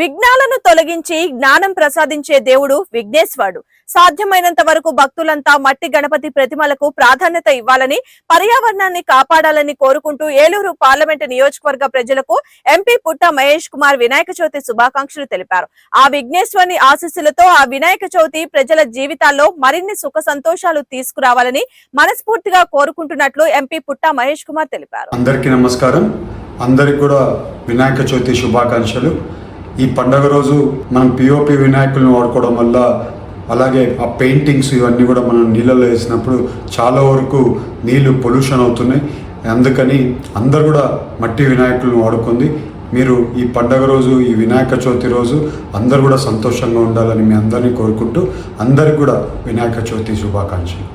విఘ్నాలను తొలగించి జ్ఞానం ప్రసాదించే దేవుడు విఘ్నేశ్వరుడు. సాధ్యమైనంత వరకు భక్తులంతా మట్టి గణపతి ప్రతిమలకు ప్రాధాన్యత ఇవ్వాలని పర్యావరణాన్ని కాపాడాలని కోరుకుంటూ ఏలూరు పార్లమెంటు నియోజకవర్గ ప్రజలకు ఎంపీ పుట్ట మహేష్ కుమార్ వినాయక చవితి శుభాకాంక్షలు తెలిపారు. ఆ విఘ్నేశ్వరుని ఆశీస్సులతో ఆ వినాయక చవితి ప్రజల జీవితాల్లో మరిన్ని సుఖ సంతోషాలు తీసుకురావాలని మనస్ఫూర్తిగా కోరుకుంటున్నట్లు ఎంపీ పుట్ట మహేష్ కుమార్ తెలిపారు. అందరికీ నమస్కారం. అందరికి కూడా వినాయక చవితి శుభాకాంక్షలు. ఈ పండగ రోజు మనం పిఓపి వినాయకులను వాడుకోవడం వల్ల అలాగే ఆ పెయింటింగ్స్ ఇవన్నీ కూడా మనం నీళ్ళలో వేసినప్పుడు చాలా వరకు నీళ్ళు పొల్యూషన్ అవుతున్నాయి. అందుకని అందరు కూడా మట్టి వినాయకులను వాడుకుంది మీరు ఈ పండగ రోజు ఈ వినాయక చవితి రోజు అందరు కూడా సంతోషంగా ఉండాలని మీ అందరినీ కోరుకుంటూ అందరికి కూడా వినాయక చవితి శుభాకాంక్షలు.